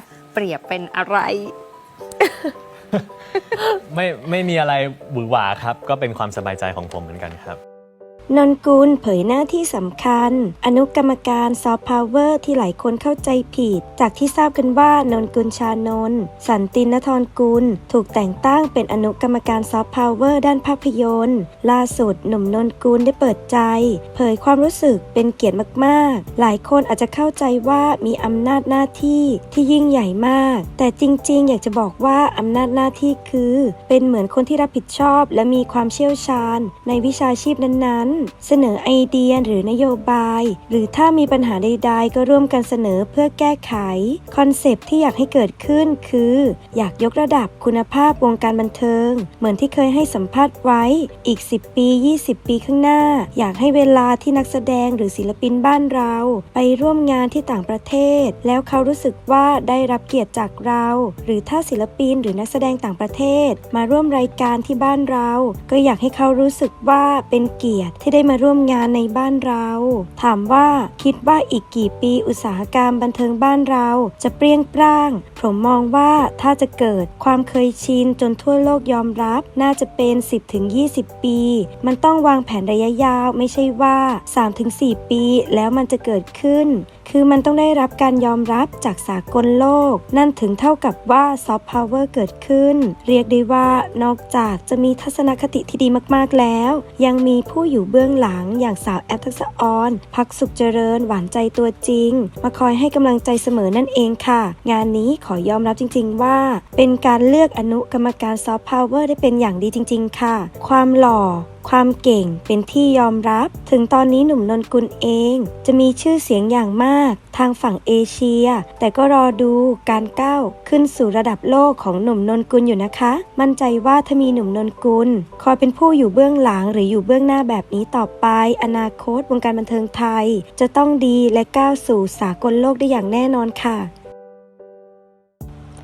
F เปรียบเป็นอะไร ไม่ไม่มีอะไรหวือหวาครับ ก็เป็นความสบายใจของผมเหมือนกันครับ นนกุลเผยหน้าที่สำคัญ อนุกรรมการซอฟต์พาวเวอร์ที่หลายคนเข้าใจผิด จากที่ทราบกันว่านนกุลชานนสันตินทรกุล ถูกแต่งตั้งเป็นอนุกรรมการซอฟต์พาวเวอร์ด้านภาพยนตร์ ล่าสุดหนุ่มนนกุลได้เปิดใจ เผยความรู้สึกเป็นเกียรติมากๆ หลายคนอาจจะเข้าใจว่ามีอำนาจหน้าที่ที่ยิ่งใหญ่มาก แต่จริงๆ อยากจะบอกว่าอำนาจหน้าที่คือ เป็นเหมือนคนที่รับผิดชอบ และมีความเชี่ยวชาญ ในวิชาชีพนั้นๆเสนอไอเดียหรือนโยบาย หรือถ้ามีปัญหาใด ๆ ก็ร่วมกันเสนอเพื่อแก้ไข คอนเซปต์ที่อยากให้เกิดขึ้นคือ อยากยกระดับคุณภาพวงการบันเทิง เหมือนที่เคยให้สัมภาษณ์ไว้อีก 10 ปี 20 ปีข้างหน้า อยากให้เวลาที่นักแสดงหรือศิลปินบ้านเรา ไปร่วมงานที่ต่างประเทศ แล้วเขารู้สึกว่าได้รับเกียรติจากเรา หรือถ้าศิลปินหรือนักแสดงต่างประเทศ มาร่วมรายการที่บ้านเรา ก็อยากให้เขารู้สึกว่าเป็นเกียรติที่ได้มาร่วมงานในบ้านเรา ถามว่าคิดว่าอีกกี่ปีอุตสาหกรรมบันเทิงบ้านเรา จะเปรี้ยงปร้าง ผมมองว่าถ้าจะเกิดความเคยชินจนทั่วโลกยอมรับ น่าจะเป็น 10-20 ปี มันต้องวางแผนระยะยาว ไม่ใช่ว่า 3-4 ปีแล้วมันจะเกิดขึ้นคือมันต้องได้รับการยอมรับจากสากลโลก นั่นถึงเท่ากับว่าซอฟต์พาวเวอร์เกิดขึ้น เรียกได้ว่านอกจากจะมีทัศนคติที่ดีมากๆแล้ว ยังมีผู้อยู่เบื้องหลังอย่างสาวแอปทักษะออนพักสุขเจริญหวานใจตัวจริง มาคอยให้กำลังใจเสมอนั่นเองค่ะ งานนี้ขอยอมรับจริง ๆ ว่า เป็นการเลือกอนุกรรมการซอฟต์พาวเวอร์ได้เป็นอย่างดีจริง ๆ ค่ะ ความหล่อ ความเก่งเป็นที่ยอมรับ ถึงตอนนี้หนุ่มนนกุลเอง จะมีชื่อเสียงอย่างมาก ทางฝั่งเอเชีย แต่ก็รอดูการก้าวขึ้นสู่ระดับโลกของหนุ่มนนกุลอยู่นะคะ มั่นใจว่าถ้ามีหนุ่มนนกุลคอยเป็นผู้อยู่เบื้องหลังหรืออยู่เบื้องหน้าแบบนี้ต่อไป อนาคตวงการบันเทิงไทย จะต้องดีและก้าวสู่สากลโลกได้อย่างแน่นอนค่ะ